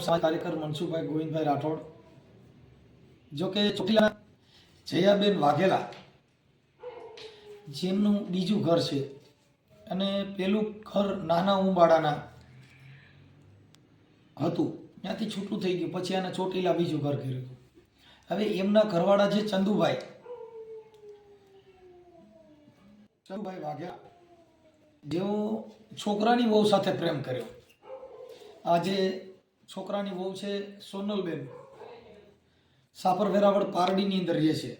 સમાજ કાર્યકર મનસુખભાઈ ગોવિંદભાઈ રાઠોડ, જો કે ચોટીલા જયાબેન વાઘેલા, જેમનું બીજું ઘર છે. અને પેલું ઘર નાના ઉંબાડાના હતું. ત્યાંથી છૂટું થઈ ગયું. પછી આને ચોટીલા બીજું ઘર કર્યું હવે એમના ઘરવાળા છે ચંદુભાઈ. ચંદુભાઈ વાઘેલા. જેઓ છોકરાની બહુ સાથે પ્રેમ કર્યો. આજે છોકરાની વહુ છે સોનલબેન. સાપર વેરાવળ પારડીની અંદર રહે છે.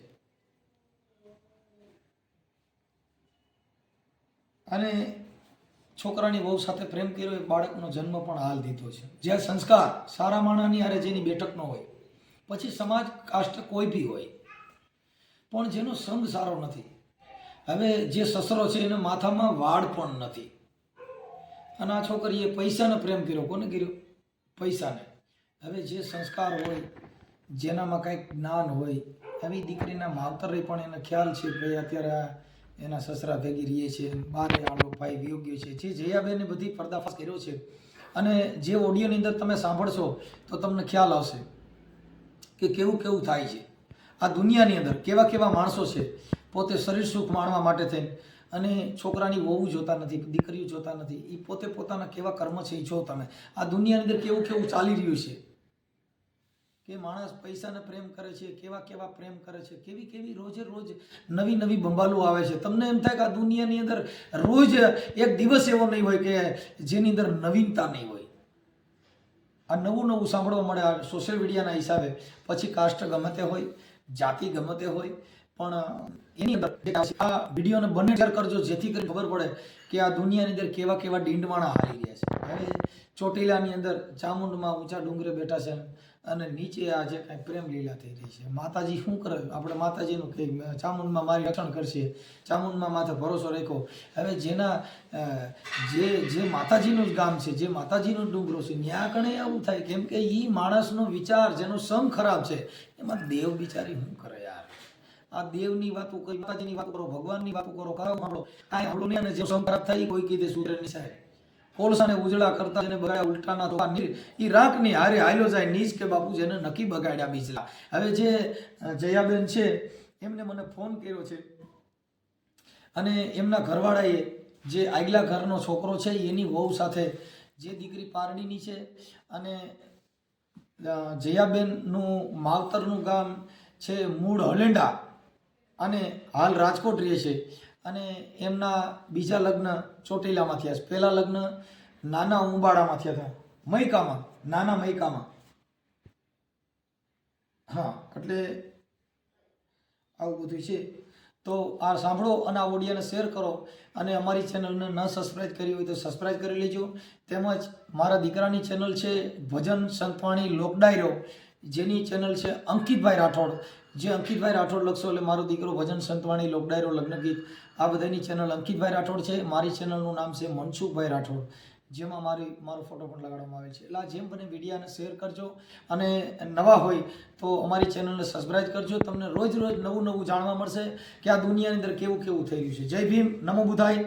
અને છોકરાની વહુ સાથે પ્રેમ કર્યો, એ બાળકનો જન્મ પણ હાલ દીધો છે. જ્યાં સંસ્કાર સારા માણાની હારે જેની બેઠકનો હોય, પછી સમાજ કાષ્ટ કોઈ બી હોય, પણ જેનો સંગ સારો નથી. હવે જે સસરો છે એને માથામાં વાળ પણ નથી. અને આ છોકરીએ પૈસાનો પ્રેમ કર્યો. કોને કર્યો? પૈસાને. હવે જે સંસ્કાર હોય, જેનામાં કાંઈક જ્ઞાન હોય એવી દીકરીના માવતરે પણ એને ખ્યાલ છે કે અત્યારે એના સસરા ભેગી રહીએ છે, બારે આડો ભાઈ વિયોગ્ય છે. જે જયાબેને બધી પર્દાફાશ કર્યો છે. અને જે ઓડિયોની અંદર તમે સાંભળશો, તો તમને ખ્યાલ આવશે કે કેવું કેવું થાય છે. આ દુનિયાની અંદર કેવા કેવા માણસો છે, પોતે શરીર સુખ માણવા માટે થઈને અને છોકરાની વહુ જોતા નથી, દીકરીઓ જોતા નથી. એ પોતે પોતાના કેવા કર્મ છે એ જો તમે. આ દુનિયાની અંદર કેવું કેવું ચાલી રહ્યું છે? કે માણસ પૈસાને પ્રેમ કરે છે, કેવા કેવા પ્રેમ કરે છે, કેવી કેવી રોજે રોજ નવી નવી બંબાલું આવે છે. તમને એમ થાય કે આ દુનિયાની અંદર રોજ એક દિવસ એવો નહીં હોય કે જેની અંદર નવીનતા નહીં હોય. આ નવું નવું સાંભળવા મળે આ સોશિયલ મીડિયાના હિસાબે. પછી કાસ્ટ ગમે તે હોય, જાતિ ગમે તે હોય પણ એની અંદર જે આ વિડીયોને બંને શેર કરજો, જેથી કરીને ખબર પડે કે આ દુનિયાની અંદર કેવા કેવા ડીંડવાણા હારી રહ્યા છે. હવે ચોટીલાની અંદર ચામુંડમાં ઊંચા ડુંગરે બેઠા છે અને નીચે આ જે કાંઈ પ્રેમ લીલા થઈ રહી છે. માતાજી શું કરે? આપણે માતાજીનું કે ચામુંડમાં મારી રક્ષણ કરશે. ચામુંડમાં માથે ભરોસો રાખ્યો. હવે જેના જે જે માતાજીનું જ ગામ છે, જે માતાજીનું ડુંગરો છે ત્યાં કણે આવું થાય? કેમ કે એ માણસનો વિચાર, જેનો સમ ખરાબ છે, એમાં દેવ બિચારી શું કરે? આ દેવની વાતો કરી માતાજીની વાતો કરો, ભગવાનની વાતો કરો કરો આપણો કાંઈ આપણું નહીં, અને જે સંપ્રાપ્ત થઈ કોઈ કીધે નહીં સાહેબ. કોલસાને ઉજળા કરતા જેને બગાડ્યા, ઉલટાના તો રાખ રાખની હારે હાલ્યો જાય, નીચ કે બાપુ જેને નક્કી બગાડ્યા બીજલા. હવે જે જયાબેન છે, એમને મને ફોન કર્યો છે. અને એમના ઘરવાળાએ જે આગલા ઘરનો છોકરો છે, એની વહુ સાથે જે દીકરી પારડીની છે, અને જયાબેનનું માવતરનું ગામ છે મૂળ હલેંડા. અને હાલ રાજકોટ રહે છે. અને એમના બીજા લગ્ન ચોટીલામાં થયા છે. પહેલાં લગ્ન નાના ઉંબાડામાં થયા હતા. મૈકામાં, નાના મૈકામાં. હા, એટલે આવું બધું છે. તો આ સાંભળો અને આ ઓડિયોને શેર કરો અને અમારી ચેનલને ન સબસ્ક્રાઈબ કરી હોય તો સબસ્ક્રાઈબ કરી લેજો. તેમજ મારા દીકરાની ચેનલ છે ભજન સંતવાણી લોકડાયરો. જેની ચેનલ છે અંકિતભાઈ રાઠોડ. જે અંકિતભાઈ રાઠોડ લખશો એટલે મારો દીકરો ભજન સંતવાણી, લોકડાયરો લગ્ન ગીત આ બધાની ચેનલ અંકિતભાઈ રાઠોડ છે. મારી ચેનલનું નામ છે મનસુખભાઈ રાઠોડ. જેમાં મારી, મારો ફોટો પણ લગાડવામાં આવે છે. એટલે જેમ બને વિડીયાને શેર કરજો અને નવા હોય તો અમારી ચેનલને સબસ્ક્રાઈબ કરજો. તમને રોજ રોજ નવું નવું જાણવા મળશે કે આ દુનિયાની અંદર કેવું કેવું થઈ રહ્યું છે. જય ભીમ. નમો બુધાય.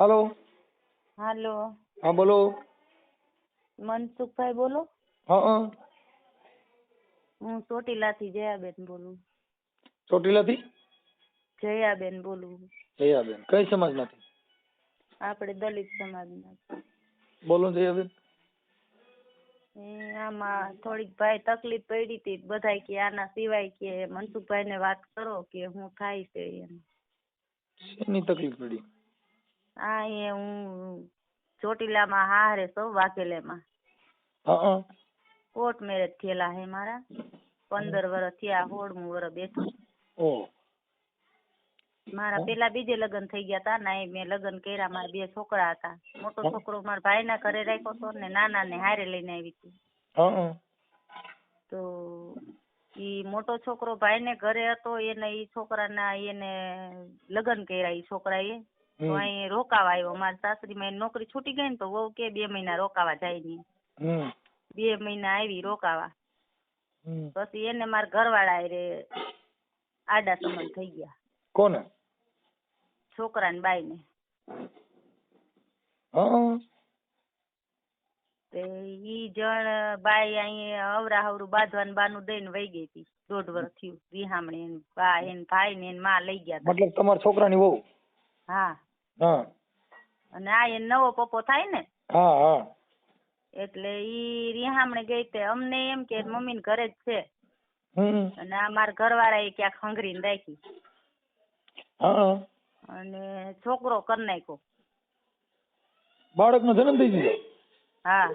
હલો. હાલો. હા બોલો. મનસુખભાઈ બોલો. હા હા. ચોટીલાથી જયાબેન બોલું. ચોટીલાથી? જયાબેન બોલું. જયાબેન. કઈ સમાજમાંથી? આપણે દલિત સમાજના બોલો જયાબેન. આમાં થોડીક ભાઈ તકલીફ પડી હતી બધાય કે આના સિવાય કે મનસુખભાઈ ને વાત કરો કે હું થાય છે એમ. શેની તકલીફ પડી? આ એ હું ચોટીલામાં હારે સૌ વાઘેલેમાં હા હા. કોર્ટ મેરેજ થયેલા હે મારા. પંદર વર્ષ થયા સોળમું વર્ષ બેઠું. ઓ. મારા પેલા બીજે લગ્ન થઈ ગયા તા ના મેં લગ્ન કર્યા મારા બે છોકરા હતા. મોટો છોકરો મારા ભાઈ ના ઘરે રાખ્યો તો ને નાના ને હારે લઈને આવી હતી. હા હા. તો ઈ મોટો છોકરો ભાઈ ને ઘરે હતો એને ઈ છોકરાના એને લગ્ન કર્યા ઈ છોકરાએ. તો અહીં રોકાવા આવ્યો. મારા સાસરીમાં એની નોકરી છૂટી ગઈ ને તો વહુ કે બે મહિના રોકાવા જાય ને બે મહિના આવી રોકાવા. પછી એને મારા ઘરવાળા રે આડા સંબંધ થઈ ગયા. કોને? છોકરા ને બાઈ ને તે ઈ જણ બાઈ અહીંયા અવરા હવરું બાંધવાનું બાનું દઈને વહી ગઈ હતી. દોઢ વર્ષ થયું. વિહામણી બા એને ભાઈ ને એને માં લઈ ગયા મતલબ તમારા છોકરાની વહુ? હા. હા. અને આ એ નવો પપ્પો થાય ને? હા હા. એટલે ઈ રિહામણે ગઈ તે અમને એમ કે મમ્મી ને ઘરે જ છે. અને આ મારા ઘરવાળા એ ક્યાંક હંગરીને રાખી. હા. અને છોકરો કરી નાખ્યો. બાળકનો જન્મ થઈ ગયો? હા.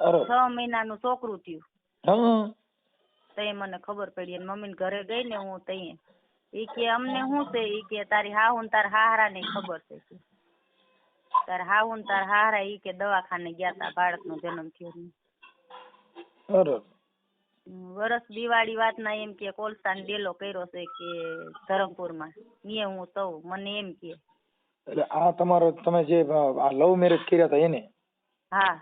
છ છ મહિનાનું છોકરું થયું. તઈ મને ખબર પડી અને મમ્મી ઘરે ગઈ ને હું તઈ ઈ કે અમને શું છે? ઈ કે તારી હાહુ ને તારા હાહરા ને ખબર છે કે. તારા હાહુ ને તારા હાહરા ઈ કે દવાખાને ગયા તા બાળકનો જન્મ થયો ને. વરસ દિવાળી વાતના એમ કે કોલસાને ડેલો કર્યો છે કે ધરમપુરમાં. નીએ હું તવ મને એમ કે. એટલે આ તમારો તમે જે આ લવ મેરેજ કર્યા હતા એને? હા.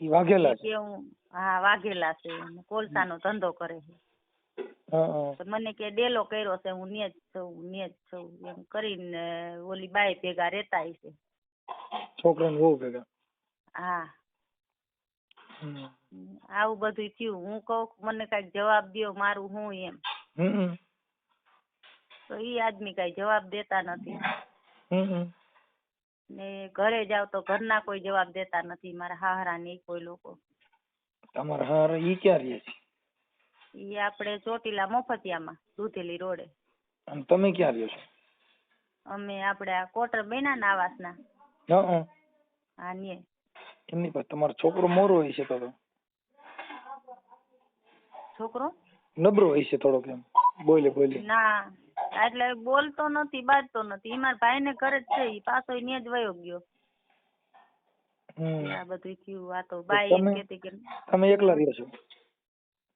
ઈ વાઘેલા છે કે હું હા વાઘેલા છે. કોલસા કોલસાનો ધંધો કરે છે. હા હા તો મને કે ડેલો કર્યો છે હું ન્યા જ છું ન્યા જ છું એમ કરીને ઓલી બાઈ ભેગા રહેતા હશે છોકરાની વહુ ભેગા? હા. આવું બધું થયું. હું કહું મને કાંઈક જવાબ દયો મારું હું એમ. તો ઈ આદમી કઈ જવાબ દેતા નથી. ને ઘરે જાવ તો ઘરના કોઈ જવાબ દેતા નથી. મારા હાહરા ને કોઈ લોકો. તમારા હાર ઈ ક્યાં રહે છે? ઈ આપણે ચોટીલા મફતિયામાં દૂધેલી રોડે. અને તમે ક્યાં રહ્યો છો? અમે આપણે આ કોટર બેના ના આવાસના. હા ને. એમની પાસે તમારો છોકરો મોરો હોય છે તો. છોકરો? નબળો હોય છે થોડોક એમ. બોલે બોલે. ના એટલે બોલતો નથી બાજતો નથી. ઈ મારા ભાઈ ને ઘરે જ છે ઈ પાછો ન્યા જ વયો ગયો. આ બધું થયું આ તો બાઈ તમે- કે તમે એકલા રહ્યો છો?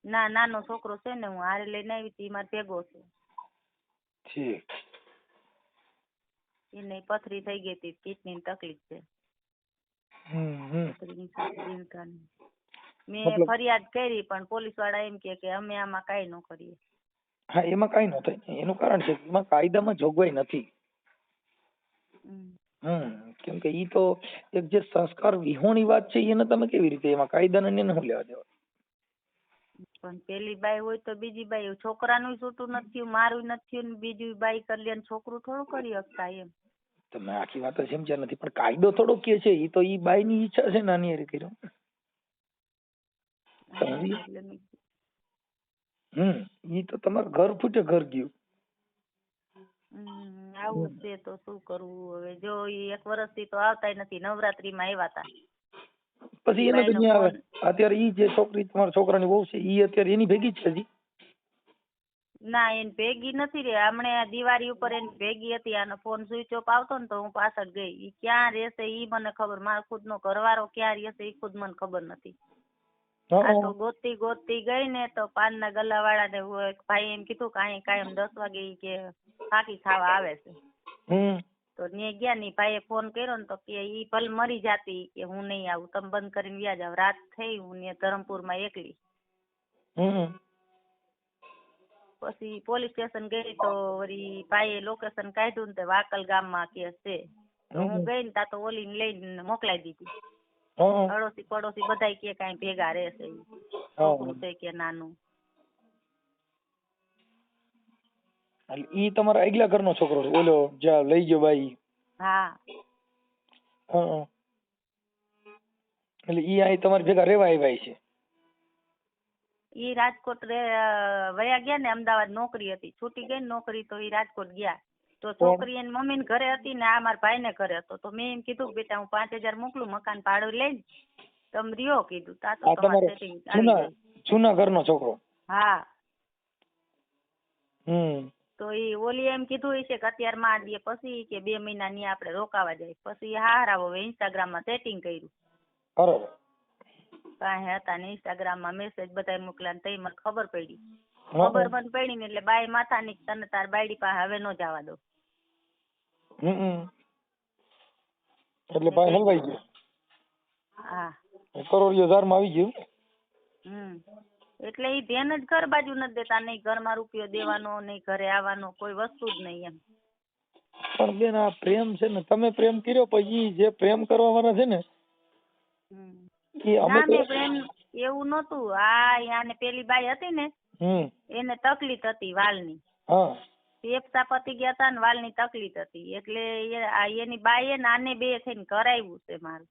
ના નાનો છોકરો છે ને હું હારે લઈને આવી હતી મારે ભેગો છે. ઠીક. એને પથરી થઈ ગઈ હતી કિડની ની તકલીફ છે. મેં ફરિયાદ કરી પણ પોલીસવાળા એમ કે કે અમે આમાં કઈ ન કરીએ. હા એમાં કઈ ન થાય. એનું કારણ છે એમાં કાયદામાં જોગવાઈ નથી. હમ. કેમ કે ઈ તો એક જે સંસ્કાર વિહોણી વાત છે એને તમે કેવી રીતે એમાં કાયદાને એને શું લેવા દેવા? પણ પેલી બાઈ હોય તો બીજી બાઈ છોકરાનું છૂટું નથી થયું મારું નથી થયું ને બીજું બાઈ કરી લે ને છોકરું થોડું કરી શકતા એમ. તમે આખી વાત સમજ્યા નથી પણ કાયદો થોડો કે છે ઈ તો ઈ બાઈની ઈચ્છા છે નાની હારે કર્યો હમ ઈ તો તમારું ઘર ફૂટે ઘર ગયું. આવું છે તો શું કરવું હવે? જો ઈ એક વર્ષથી તો આવતાય નથી નવરાત્રી માં આવ્યા તા. પછી એને તો ન્યા આવે. અત્યારે ઈ જે છોકરી તમારા છોકરાની વહુ છે ઈ અત્યારે એની ભેગી જ છે હજી? ના એને ભેગી નથી રે હમણે આ દિવાળી ઉપર એની ભેગી હતી આનો ફોન સ્વિચ ઓફ આવતો ને તો હું પાછળ ગઈ. ઈ ક્યાં રહેશે ઈ મને ખબર. મારો ખુદનો ઘરવાળો ક્યાં રહેશે ઈ ખુદ મને ખબર નથી. આ તો ગોતતી ગોતતી ગઈ ને તો પાનના ગલા વાળા ને ભાઈ એમ કીધું કે અહીં કાયમ દસ વાગે ઈ કે ફાકી ખાવા આવે છે. હમ. તો ન્યા ગયા ને ભાઈએ ફોન કર્યો ને તો કે ઈ ભલે મરી જાતી કે હું નહીં આવું તમે બંધ કરીને વ્યા જાવ. રાત થઈ હું ત્યાં ધરમપુરમાં એકલી. પછી પોલીસ સ્ટેશન ગઈ તો વળી ભાઈએ લોકેશન કાઢ્યું ને તે વાકલ ગામમાં કે છે. તો હું ગઈ ને તા તો ઓલીને લઈને મોકલાઈ દીધી. અડોશી પડોશી બધાય કે કાંઈ ભેગા રહેશે છોકરું છે કે નાનું. એટલે ઈ તમારા આગલા ઘરનો છોકરો છે. ઓલો જ્યાં લઈ ગયો ભાઈ હા. હા. એટલે ઈ અહીં તમારી ભેગા રહેવા આવ્યા છે. ઈ રાજકોટ રે વયા ગયા ને અમદાવાદ નોકરી હતી. છૂટી ગઈ ને નોકરી તો ઈ રાજકોટ ગયા. તો છોકરી એની મમ્મી ને ઘરે હતી ને આ મારા ભાઈ ને ઘરે હતો. તો મેં એમ કીધું બેટા હું પાંચ હજાર મોકલું મકાન ભાડું લઈને. તમે રહ્યો કીધું. તા તો તમારે જૂના. જૂના ઘરનો છોકરો? હા. હમ. તો ઈ ઓલી એમ કીધું હશે કે અત્યારે માં દે પછી કે બે મહિના ની આપણે રોકાવા જાય. પછી હારા હવે ઇન્સ્ટાગ્રામમાં સેટિંગ કર્યું. કાંઈ હતા ને ઇન્સ્ટાગ્રામમાં મેસેજ બધાય મોકલ્યા ને તઈ મને ખબર પડી. ખબર મને પડી ને એટલે બાય માથા ની તને તાર બાયડી પાસે હવે નો જવા દો એટલે ભાઈ હલવાઈ ગયો હા. કરોડિયો ઝારમાં આવી ગયું. હમ. એટલે ઈ ધ્યાન જ ઘર બાજુ નથી દેતા નહીં ઘરમાં રૂપિયો દેવાનો નહીં ઘરે આવવાનો કોઈ વસ્તુ જ નહીં એમ. પણ બેન આ પ્રેમ છે ને તમે પ્રેમ કર્યો ઈ જે પ્રેમ કરવા વાળા છે ને ઈ અમે ના મેં પ્રેમ એવું નહોતું. આ યાને પેલી બાઈ હતી ને એને તકલીફ હતી વાલની. હા. ફેફસા પતી ગયા હતા ને વાલની તકલીફ હતી. એટલે એ આ એની બાઈએ નાને આને બે થઈને કરાવ્યું છે મારું.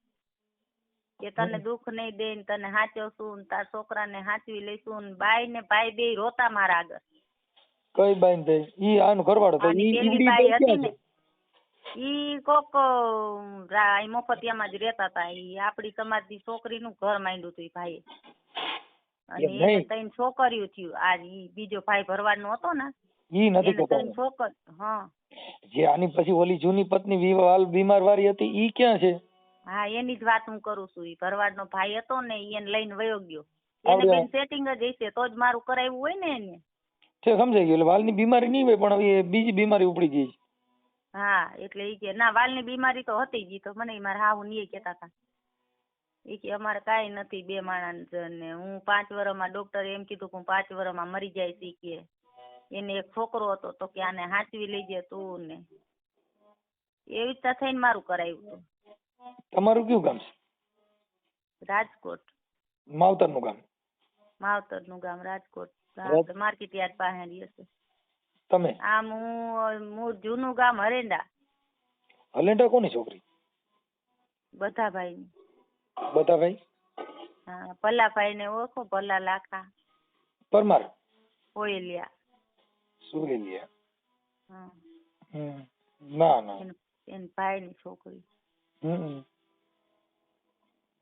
કે તને. દુઃખ નહીં દે ને તને હાચવશું ને તાર છોકરાને હાચવી લઈશું ને બાઈ ને ભાઈ બે રોતા મારા આગળ. કઈ બાઈન થઈ ઈ આનું ઘરવાળો તો ઈ પેલી બાઈ બાઈ હતી ને? ઈ કોક મોફતિયામાં જ રહેતા હતા ઈ આપણી સમાજની છોકરીનું ઘર માંડ્યું હતું ઈ ભાઈએ. અને એને. ત્રણ છોકરીઓ થયું. આ ઈ બીજો ભાઈ ભરવાનો હતો ને ઈ નથી ત્રણ છોકર હા. જે આની પછી ઓલી જૂની પત્ની વિવાહ બીમાર વાળી હતી ઈ ક્યાં છે? હા એની જ વાત હું કરું છું. ઈ ભરવાડનો ભાઈ હતો ને ઈ એને લઈને વયો ગયો. એને બેન સેટિંગ જ હશે તો જ મારું કરાવ્યું હોય ને એને. છે સમજાઈ ગયું એટલે વાલની બીમારી નહીં હોય પણ હવે એ બીજી બીમારી ઉપડી ગઈ હા એટલે ઈ કે ના વાલની બીમારી તો હતી જ ઈ તો મને ઈ મારા હાહુ ને કહેતા હતા. ઈ કે અમારે કાંઈ નથી બે માણસ ને હું પાંચ વર્ષમાં ડોક્ટરે એમ કીધું કે હું પાંચ વર્ષમાં મરી જાય ઈ કે. એને એક છોકરો હતો તો કે આને હાંચવી લઈ જાય તું ને. એવી રીતના થઈને મારું કરાવ્યું હતું. તમારું કયું ગામ છે? રાજકોટ. માવતરનું ગામ. માવતરનું ગામ રાજકોટ. માર્કેટ યાર્ડ પાસે રહે છે તમે? આમ હું મૂળ જૂનું ગામ હરેંડા. હલેન્ડા કોની છોકરી? બધા ભાઈ બધા ભાઈ? હા ભલ્લાભાઈ ને ઓળખો પલ્લા લાખા. પરમાર? કોયલિયા સુરેલિયા. હા. ના ના. એન ભાઈ ની છોકરી. હમ.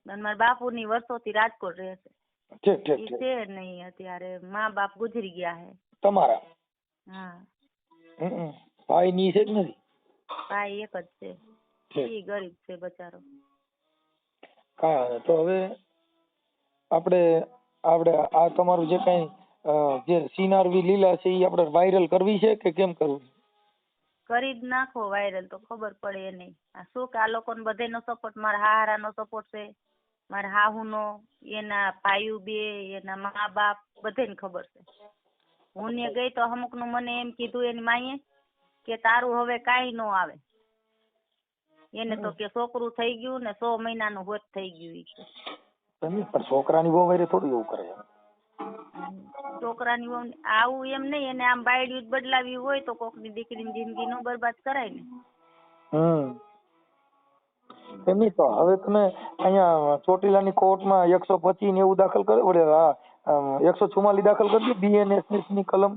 અને મારા બાપુની વર્ષોથી રાજકોટ રહે છે. ઠીક ઠીક ઈ છે નહીં અત્યારે. મા બાપ ગુજરી ગયા છે તમારા? હા. હમ. ભાઈ ની છે કે નથી? ભાઈ એક જ છે. ઈ ગરીબ છે બચારો. કાંઈ તો હવે આપણે આપણે આ તમારું જે કઈ જે સીનારવી લીલા છે એ આપણે વાયરલ કરવી છે કે કેમ કરવું કરી જ નાખો વાયરલ તો ખબર પડે એને. શું કે આ લોકોને બધાયનો સપોર્ટ મારા હાહારાનો સપોર્ટ છે, મારા હાહુનો, એના ભાઈઓ બે, એના મા બાપ બધાને ખબર છે. હું ને ગઈ તો અમુકનું મને એમ કીધું એની માયે કે તારું હવે કાઈ નો આવે. એને તો કે છોકરું થઈ ગયું ને સો મહિના નું હોત થઈ ગયું ઈ. છોકરાની બહુ વારે થોડું એવું કરે છોકરાની વહુ આવું એમ નહીં એને આમ બાયડિયું જ બદલાવી હોય તો કોકની દીકરીની જિંદગી નો બરબાદ કરાય ને. હમ. એમ નહીં તો હવે તમે અહીંયા ચોટીલાની કોર્ટમાં એકસો પચીસ ને એવું દાખલ કરે વડે હા એકસો ચુમ્માલીસ દાખલ કરી દે બીએનએસની કલમ.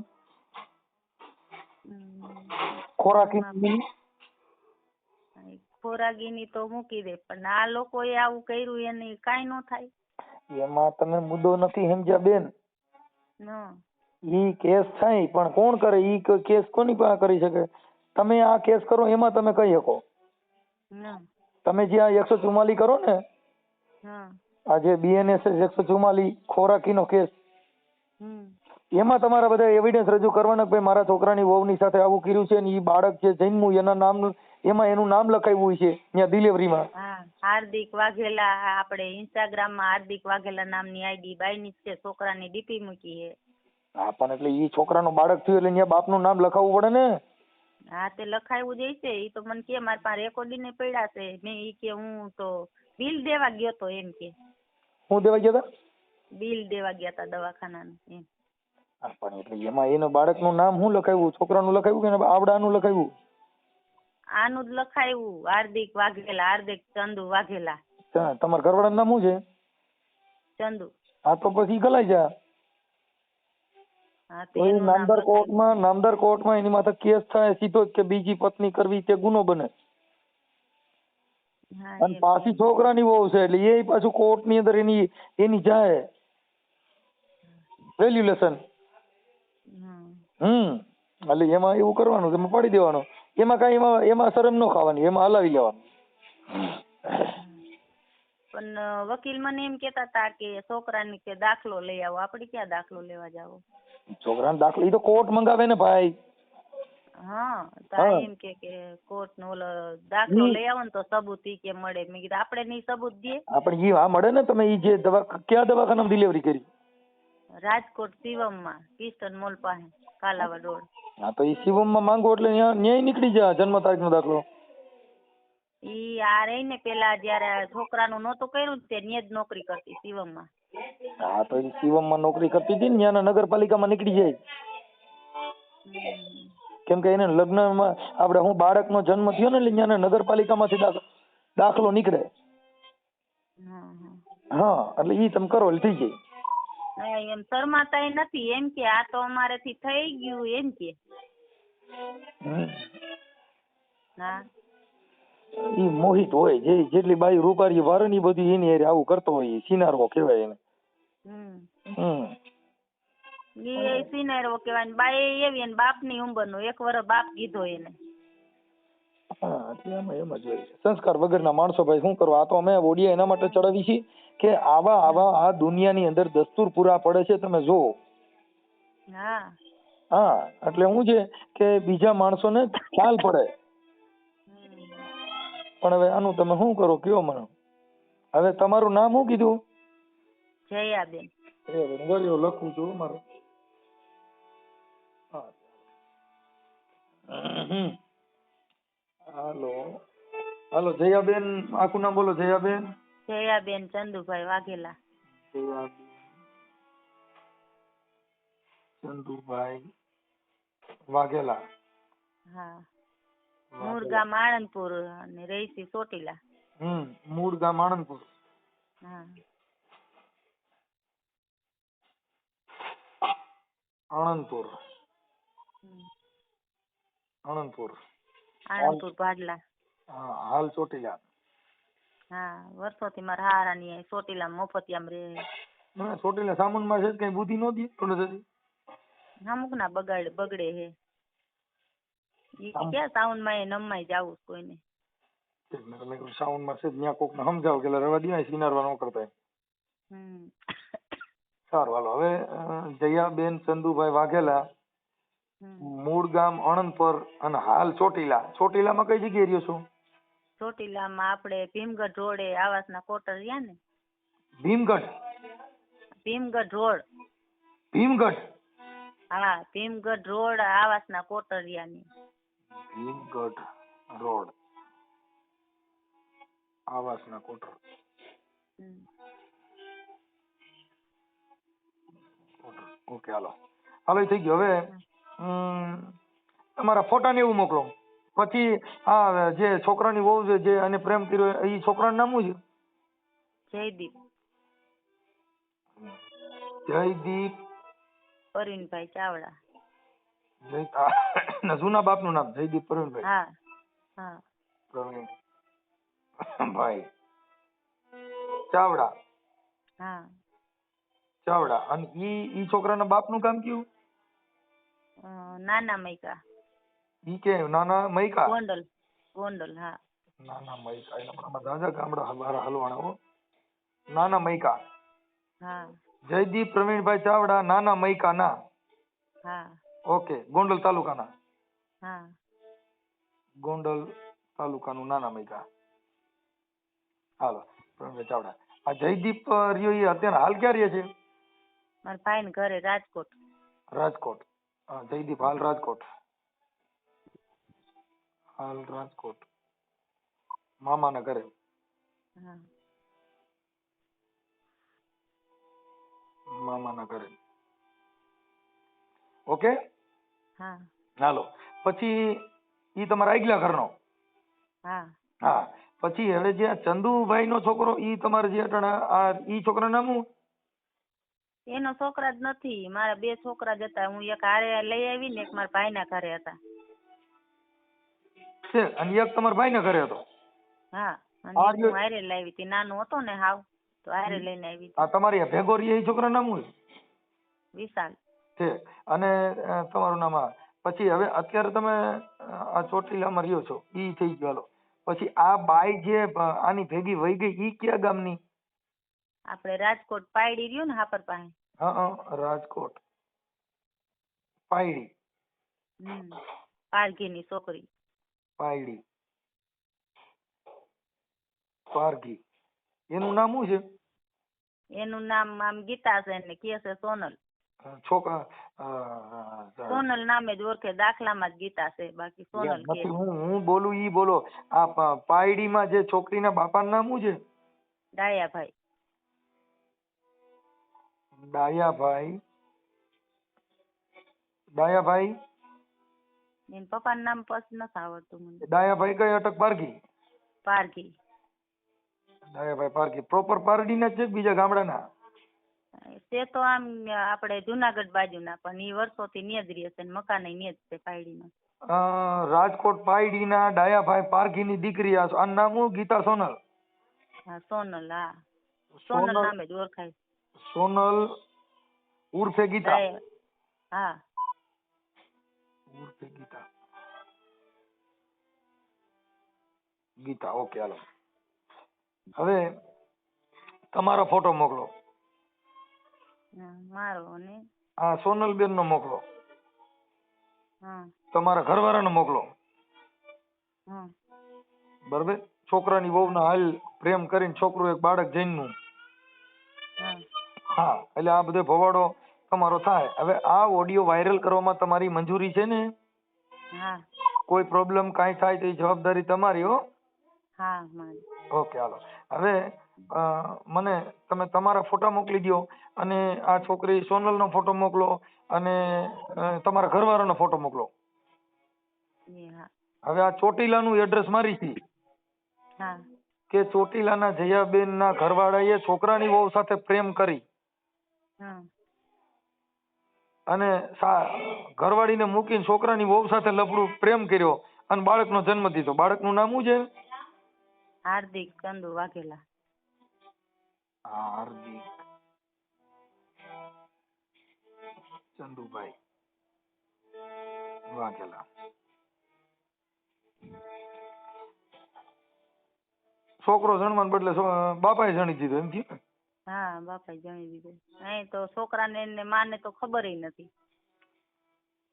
ખોરાકી ખોરાકીની તો મૂકી દે પણ આ લોકોએ આવું કર્યું એને કાંઈ ન થાય. એમાં તમે મુદ્દો નથી સમજ્યા બેન. ઈ કેસ થાય પણ કોણ કરે? ઈ કેસ કોની પાસે કરી શકે? તમે આ કેસ કરો એમાં તમે કહી શકો. તમે જે આ એકસો ચુમ્માલી કરો ને આજે આ જે બીએનએસ એકસો ચુમ્માલીસ ખોરાકીનો કેસ એમાં તમારા બધા એવિડન્સ રજૂ કરવાના કે ભાઈ મારા છોકરાની વહુની સાથે આવું કર્યું છે ને એ બાળક છે જન્મ્યું એના નામનું એમાં એનું નામ લખાવ્યું છે ત્યાં ડિલિવરીમાં હાર્દિક વાઘેલા આપણે ઇન્સ્ટાગ્રામમાં હાર્દિક વાઘેલા નામની આઈડી બાયની જ છે છોકરાની ડીપી મૂકી છે. હા પણ એટલે ઈ છોકરાનો બાળક થયું એટલે ત્યાં બાપનું નામ લખાવવું પડે ને? હા તે લખાયું જ છે ઈ તો મને કે મારા પાસે રેકોર્ડિંગ પડ્યા છે મેં ઈ કે હું તો બિલ દેવા ગયો તો એમ કે. હું દેવા ગયા હતા બિલ દેવા ગયા તા દવાખાનાનું એમ. પણ એટલે એમાં એનું બાળકનું નામ શું લખાવ્યું? છોકરાનું લખાવ્યું કે આવડાનું લખાવ્યું? આનું જ લખાયું હાર્દિક વાઘેલા હાર્દિક ચંદુ વાઘેલા. તમારા ઘરવાળાનું નામ શું છે? ચંદુ. આ તો પછી ગલાઈ જા. નામદાર. કોર્ટમાં નામદાર કોર્ટમાં એની માથે કેસ થાય સીધો કે બીજી પત્ની કરવી તે ગુનો બને. અને પાછી છોકરાની વહુ છે એટલે એ પાછું કોર્ટની અંદર એની એની જાય. રેલ્યુલેશન. હમ. એટલે એમાં એવું કરવાનું એમાં પાડી દેવાનું. એમાં કાંઈ એમાં એમાં શરમ ન ખાવાની એમાં હલાવી લેવાનું. પણ વકીલ મને એમ કેતા હતા કે છોકરાને કે દાખલો લઈ આવો. આપણે ક્યાં દાખલો લેવા જાવો? છોકરાને દાખલો એ તો કોર્ટ મંગાવે ને ભાઈ. હા તો. એમ કે કે કોર્ટ નો ઓલો દાખલો લઈ આવો ને તો સબૂત ઈ કે મળે. મેં કીધું આપણે નહીં સબૂત દઈએ આપણે ઈ હા મળે ને તમે ઈ જે દવા ક્યાં દવાખાનામાં ડિલિવરી કરી? રાજકોટ શિવમમાં કિસ્ટન મોલ પાસે કાલાવા રોડ. હા તો એ શિવમમાં માંગો એટલે ન્યાય નીકળી જાય જન્મ તારીખનો દાખલો. ઈ આ રહી ને પેલા જયારે છોકરાનું નહોતું કર્યું તે ન્યાજ નોકરી કરતી શિવમમાં. હા તો એ શિવમમાં નોકરી કરતી હતી ને ત્યાંના નગરપાલિકામાં નીકળી જાય. કેમ કે એને લગ્નમાં આપણે હું બાળકનો જન્મ થયો ને એટલે ત્યાંના નગરપાલિકામાંથી દાખ- દાખલો નીકળે. હા એટલે ઈ તમે કરો એટલે થઈ જાય. નહીં, એમ શરમાતા નથી. એમ કે આ તો અમારેથી થઈ ગયું એમ કે. હા. ઈ મોહિત હોય જે જેટલી બાઈ રૂપારી વારે ની બધી એની હારે આવું કરતો હોય સિનારો કહેવાય એને. હમ. હમ. ઈ સિનેરો કહેવાય ને બાઈ એવી ને બાપની ઉંમરનો એક વર્ષ બાપ કીધો એને. હા એટલે એમાં એમ જ હોય સંસ્કાર વગરના માણસો ભાઈ શું કરવા? આ તો અમે ઓડિયા એના માટે ચડાવી છીએ કે આવા આવા આ દુનિયાની અંદર દસ્તુર પૂરા પડે છે તમે હા. હા એટલે શું છે કે બીજા માણસોને ખ્યાલ પડે. પણ હવે આનું તમે શું કરો કયો મને હવે તમારું નામ શું કીધું? જયાબેન. જયાબેન બોલ્યો લખું છું મારું. હા. હમ. હાલો. હાલો જયાબેન આખું નામ બોલો જયાબેન. જયાબેન ચંદુભાઈ વાઘેલા. જયાબેન ચંદુભાઈ વાઘેલા. હા. મૂળ ગામ આણંદપુર અને રહીશી ચોટીલા. હમ મૂળ ગામ આણંદપુર. હા. આણંદપુર. આણંદપુર. આણંદપુર ભાડલા હા હાલ ચોટીલા. હા વર્ષોથી મારા હારાની અહીં ચોટીલામાં મફતિયામાં રહે. ના ચોટીલા સામાનમાં છે કઈ બુદ્ધિ નહોતી થોડી અમુક ના બગાડે બગડે હે. ઈ ક્યાં સાઉન્ડમાં એ નમાઈ જાવું કોઈને? મેં કીધું સાઉન્ડમાં છે ત્યાં કોકને સમજાવો કે રવા દીવાય સિનારવા નો કરતા હમ. સારું હાલો. હવે જયાબેન ચંદુભાઈ વાઘેલા. મૂળ ગામ અણનપર અને હાલ ચોટીલા. ચોટીલામાં કઈ જગ્યાએ રહ્યો છો? ચોટીલામાં આપણે ભીમગઢ રોડે આવાસના કોટર રહ્યા ને. ભીમગઢ? ભીમગઢ રોડ. ભીમગઢ? હા ભીમગઢ રોડ આવાસના કોટરિયાની ભીમગઢ રોડ. આવાસના કોટર કોટર ઓકે હાલો. હાલો થઈ ગયું. હવે તમારા ફોટા ને એવું મોકલો. પછી આ જે છોકરાની વહુ છે જે અને પ્રેમ કર્યો એ છોકરાનું નામ શું છે? જયદીપ. જયદીપ. અરવિંદભાઈ ચાવડા. જય ના, જૂના બાપનું નામ જયદીપ પ્રવીણભાઈ હા હા. પ્રવીણ. ભાઈ. ચાવડા. હા. ચાવડા. અને ઈ ઈ છોકરાના બાપનું કામ કયું? નાના મૈકા. ઈ કે નાના મૈકા? ગોંડલ ગોંડલ હા. નાના મૈકા એટલે આપણા દાદા ગામડા હલવારા હલવાણા હો. નાના મૈકા. હા. જયદીપ પ્રવીણભાઈ ચાવડા નાના મૈકા ના હા. ઓકે ગોંડલ તાલુકાના. હા. ગોંડલ તાલુકાનું નાના મૈકા. હાલો પ્રવીણભાઈ ચાવડા. આ જયદીપ રહ્યો એ અત્યારે હાલ ક્યાં રહે છે? મારા ભાઈ ઘરે રાજકોટ. રાજકોટ. હા જયદીપ હાલ રાજકોટ હાલ રાજકોટ મામાના ઘરે હા મામાના ઘરે ઓકે હા હાલો પછી ઈ તમારા આગલા ઘરનો હા હા પછી હવે જે ચંદુભાઈ નો છોકરો ઈ તમારે જે અટાણે આ ઈ છોકરા નામ શું એનો છોકરા જ નથી. મારા બે છોકરા જ હતા. હું એક હારે લઈ આવી ને એક મારા ભાઈના ઘરે હતા. છે? અને એક તમારા ભાઈના ઘરે હતો? હા. અને હું હારે લાવી હતી. નાનો હતો ને હાવ તો હારે લઈને આવી હતી. આ તમારી આ ભેગો રહી એ છોકરા નામ શું વિશાલ. છે. અને અ, તમારું નામ આ. પછી હવે અત્યારે તમે અ, આ ચોટીલામાં રહ્યો છો. ઈ થઈ ગયો. હાલો. પછી આ બાઈ જે અ, આની ભેગી વહી ગઈ ઈ કયા ગામની? આપણે રાજકોટ પાયડી રહ્યું ને હાપર પાસે. હા હા રાજકોટ. પાયડી. હમ પારઘીની છોકરી. પાયડી. પારઘી. એનું નામ શું છે? એનું નામ આમ ગીતા છે ને કે છે સોનલ. છોકરા અ, સોનલ નામે જ ઓળખે દાખલામાં જ ગીતા છે બાકી સોનલ કે. નથી હું હું બોલું ઈ બોલો. આ પ- પાયડીમાં જે છોકરીના બાપાનું નામ શું છે? ડાયાભાઈ. ડાયાભાઈ. ડાયાભાઈ? એન પપ્પાનું નામ પછી નથી આવડતું મને. ડાયાભાઈ કઈ અટક પારકી પારઘી. ડાયાભાઈ પારકી પ્રોપર પારડીના જ છે કે બીજા ગામડાના? તે તો આમ આપણે જુનાગઢ બાજુના પણ ઈ વર્ષોથી ન્યા જ રહે છે ને મકાન ન્યા જ છે પાયડીમાં અ, રાજકોટ પાયડીના ડાયાભાઈ પારકીની દીકરી આ નામ હું ગીતા સોનલ? હા સોનલ હા. સોનલ સોનલ નામે જ ઓળખાય. સોનલ ઉર્ફે ગીતા. હા. ઉર્ફે ગીતા. Gita okay hello. હવે તમારો ફોટો મોકલો. હા, મારો અને આ સોનલબેન નો મોકલો. હા. તમારા ઘરવાળાનો મોકલો. હા. બરાબર? છોકરાની વહુના હાલ પ્રેમ કરીને છોકરું એક બાળક જૈનનું હા હા એટલે આ બધો ભવાડો તમારો થાય. હવે આ ઓડિયો વાયરલ કરવામાં તમારી મંજૂરી છે ને? હા. કોઈ પ્રોબ્લેમ કાંઈ થાય તો એ જવાબદારી તમારી હો. હા મારી. Okay hello. હવે અ, મને તમે તમારા ફોટા મોકલી દો અને આ છોકરી સોનલનો ફોટો મોકલો અને અ, તમારા ઘરવાળાનો ફોટો મોકલો. એ હા. હવે આ ચોટીલાનું એડ્રેસ મારી છે. હા. કે ચોટીલાના જયાબેનના ઘરવાળાએ છોકરાની વહુ સાથે પ્રેમ કરી. અને ઘરવાળીને મૂકીને છોકરાની વહુ સાથે લફડું પ્રેમ કર્યો અને બાળકનો જન્મ દીધો. બાળકનું નામ શું છે? હાર્દિક ચંદુ વાઘેલા. હાર્દિક. ચંદુભાઈ વાઘેલા. છોકરો જણવાનું બદલે બાપાએ જણી દીધો એમ થયું ને? હા બાપાએ જમી દીધું. અહીં તો છોકરાને ને માને તો ખબર નથી.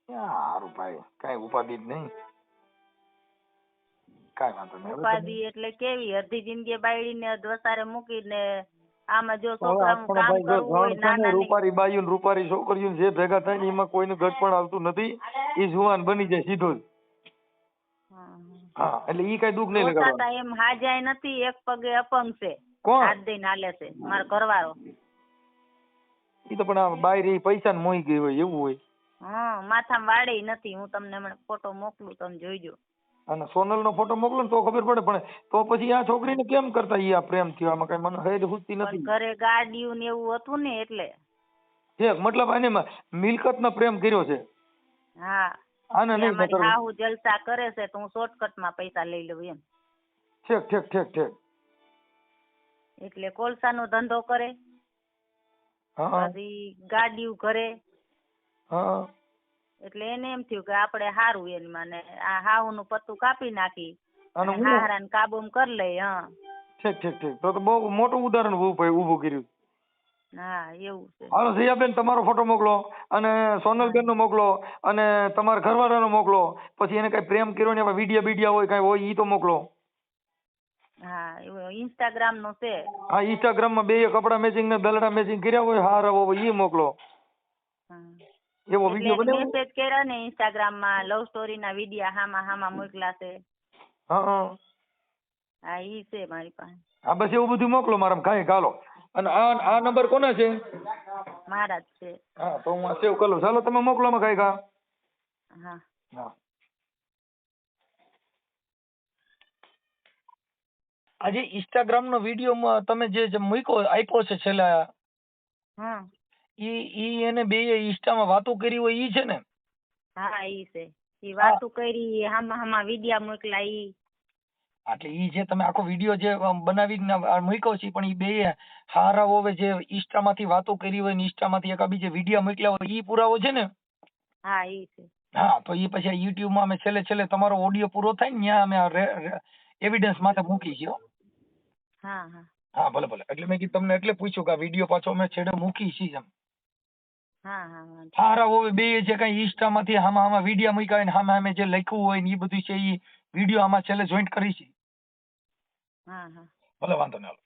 સારું ભાઈ? કઈ ઉપાધિ જ નહીં. કાંઈ વાંધો નહીં. ઉપાધિ એટલે કેવી? અડધી જિંદગી બાયડીને દોસારે મૂકીને આમાં જો છોકરાનું કામ કરવું હોય નાના રૂપારી બાયુ ને રૂપારી છોકરીઓ જે ભેગા થાય ને એમાં કોઈનું ઘટ પણ આવતું નથી એ જુવાન બની જાય સીધો જ. હા એટલે ઈ કઈ દુઃખ નહીં લગાડવાનું. પોતાતા એમ હાજાય નથી એક પગે અપંગ છે. કોણ? હાથ દઈને હાલે છે મારો ઘરવાળો. ઈ તો પણ આ બાઈ પૈસા ને મોઈ ગઈ હોય એવું હોય. હા માથામાં વાળે નથી હું તમને હમણાં ફોટો મોકલું તમે જોઈજો. અને સોનલ નો ફોટો મોકલો ને તો ખબર પડે પણ તો પછી આ છોકરીને કેમ કરતા ઈ આ પ્રેમ થયો? આમાં કઈ મને હેર હુજતી નથી. ઘરે ગાડીયું ને એવું હતું ને એટલે. છે મતલબ આને મિલકત નો પ્રેમ કર્યો છે. હા. આને નહીં અમારી જલસા કરે છે તો હું શોર્ટકટમાં પૈસા લઈ લઉં એમ. ઠીક ઠેક ઠેક ઠેક. એટલે કોલસાનો ધંધો કરે હા. પછી ગાડીયું કરે હા. એટલે એને એમ થયું કે આપણે હારું એની માને આ હાહુ નું પત્તું કાપી નાખી અને અને હું? હાહરા ને કાબૂમાં કરી લઈ હા. ઠીક ઠીક ઠીક. તો તો બહુ મોટું ઉદાહરણ ઊભું કર્યું. હા એવું છે. હાલો જયાબેન તમારો ફોટો મોકલો અને સોનલબેન નો મોકલો અને તમારા ઘરવાળાનો મોકલો પછી એને કઈ પ્રેમ કર્યો ને એમાં વીડિયો બીડિયા હોય કઈ હોય ઈ તો મોકલો. હા એવું ઇન્સ્ટાગ્રામનું છે. હા ઇન્સ્ટાગ્રામમાં બે કપડા મેચિંગ ને દલડા મેચિંગ કર્યા હોય હારા હોય ઈ મોકલો. એવો વીડિયો બનાવો મેસેજ કર્યા ને ઇન્સ્ટાગ્રામમાં લવ સ્ટોરી ના વિડિયા હામાં હામાં મોકલા છે. હા હા. હા ઈ છે મારી પાસે. હા બસ એવું બધું મોકલો મારા કાંઈ કાલો અને આ આ નંબર કોના છે? મારા જ છે. હા તો હું સેવ કરું ચાલો તમે મોકલો માં કાંઈ કા હા. હા. આજે ઇન્સ્ટાગ્રામ નો વીડિયો તમે જે મૂક્યો આપ્યો છે છેલ્લા હા. ઈ ઈ એને બે ઇન્સ્ટામાં વાતો કરી હોય ઈ છે ને? હા ઈ છે. ઈ વાતો કરી હામાં હામાં વિડિયા મોકલા ઈ. એટલે ઈ જે તમે આખો વીડિયો જે બનાવી બનાવીને મૂક્યો છે પણ ઈ બે હારા હોવે જે ઇન્સ્ટામાંથી વાતો કરી હોય ને ઇન્સ્ટામાંથી એક બીજે વીડિયો મોકલ્યા હોય ઈ પુરાવો છે ને? હા ઈ છે. હા તો ઈ પછી યુટ્યુબમાં અમે છેલ્લે છેલ્લે તમારો ઓડિયો પૂરો થાય ને ત્યાં અમે એવિડન્સ માટે મૂકી ગયો. હા હા. હા ભલે ભલે. એટલે મેં કીધું તમને એટલે પૂછ્યું કે આ વીડિયો પાછો અમે છેડે મૂકી છીએ એમ. હારા હોય બે જે કઈ ઇન્સ્ટામાંથી આમાં હામા વીડિયો મૂક્યા હોય ને હામે જે લખ્યું હોય ને ઈ બધું છે એ વીડિયો આમાં છેલ્લે જોઈન્ટ કરી છે. હા હા. ભલે વાંધો નહીં